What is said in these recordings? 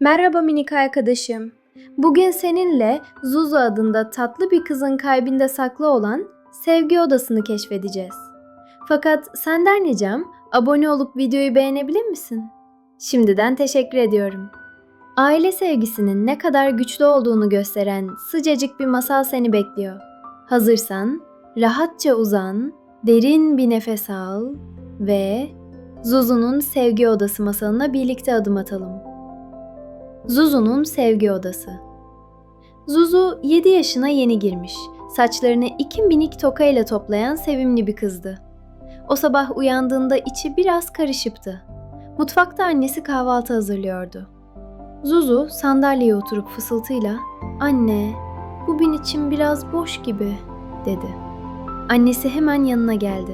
Merhaba minik arkadaşım. Bugün seninle Zuzu adında tatlı bir kızın kalbinde saklı olan sevgi odasını keşfedeceğiz. Fakat senden ricam abone olup videoyu beğenebilir misin? Şimdiden teşekkür ediyorum. Aile sevgisinin ne kadar güçlü olduğunu gösteren sıcacık bir masal seni bekliyor. Hazırsan rahatça uzan, derin bir nefes al ve Zuzu'nun sevgi odası masalına birlikte adım atalım. Zuzu'nun sevgi odası. Zuzu 7 yaşına yeni girmiş. Saçlarını iki minik tokayla toplayan sevimli bir kızdı. O sabah uyandığında içi biraz karışıptı. Mutfakta annesi kahvaltı hazırlıyordu. Zuzu sandalyeye oturup fısıltıyla "Anne, bugün içim biraz boş gibi." dedi. Annesi hemen yanına geldi.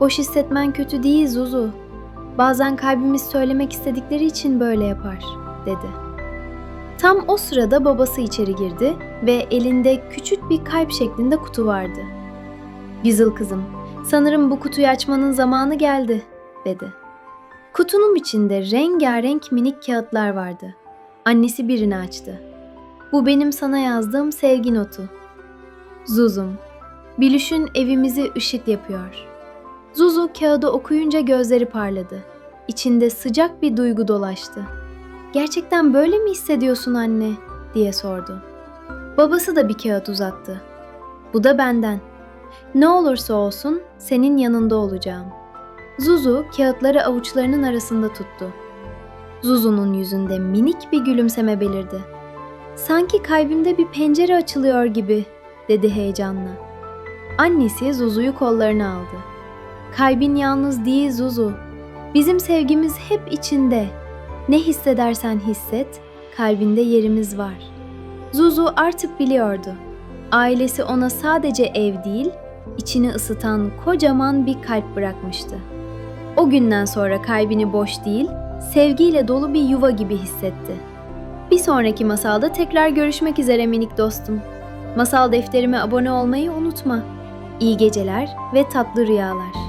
"Boş hissetmen kötü değil Zuzu. Bazen kalbimiz söylemek istedikleri için böyle yapar." dedi. Tam o sırada babası içeri girdi ve elinde küçük bir kalp şeklinde kutu vardı. Güzel kızım, sanırım bu kutuyu açmanın zamanı geldi, dedi. Kutunun içinde rengarenk minik kağıtlar vardı. Annesi birini açtı. Bu benim sana yazdığım sevgi notu. Zuzum, Bilüş'ün evimizi ışık yapıyor. Zuzu kağıdı okuyunca gözleri parladı. İçinde sıcak bir duygu dolaştı. Gerçekten böyle mi hissediyorsun anne? diye sordu. Babası da bir kağıt uzattı. Bu da benden. Ne olursa olsun senin yanında olacağım. Zuzu kağıtları avuçlarının arasında tuttu. Zuzu'nun yüzünde minik bir gülümseme belirdi. Sanki kalbimde bir pencere açılıyor gibi, dedi heyecanla. Annesi Zuzu'yu kollarına aldı. Kalbin yalnız değil Zuzu. Bizim sevgimiz hep içinde. Ne hissedersen hisset, kalbinde yerimiz var. Zuzu artık biliyordu. Ailesi ona sadece ev değil, içini ısıtan kocaman bir kalp bırakmıştı. O günden sonra kalbini boş değil, sevgiyle dolu bir yuva gibi hissetti. Bir sonraki masalda tekrar görüşmek üzere minik dostum. Masal defterime abone olmayı unutma. İyi geceler ve tatlı rüyalar.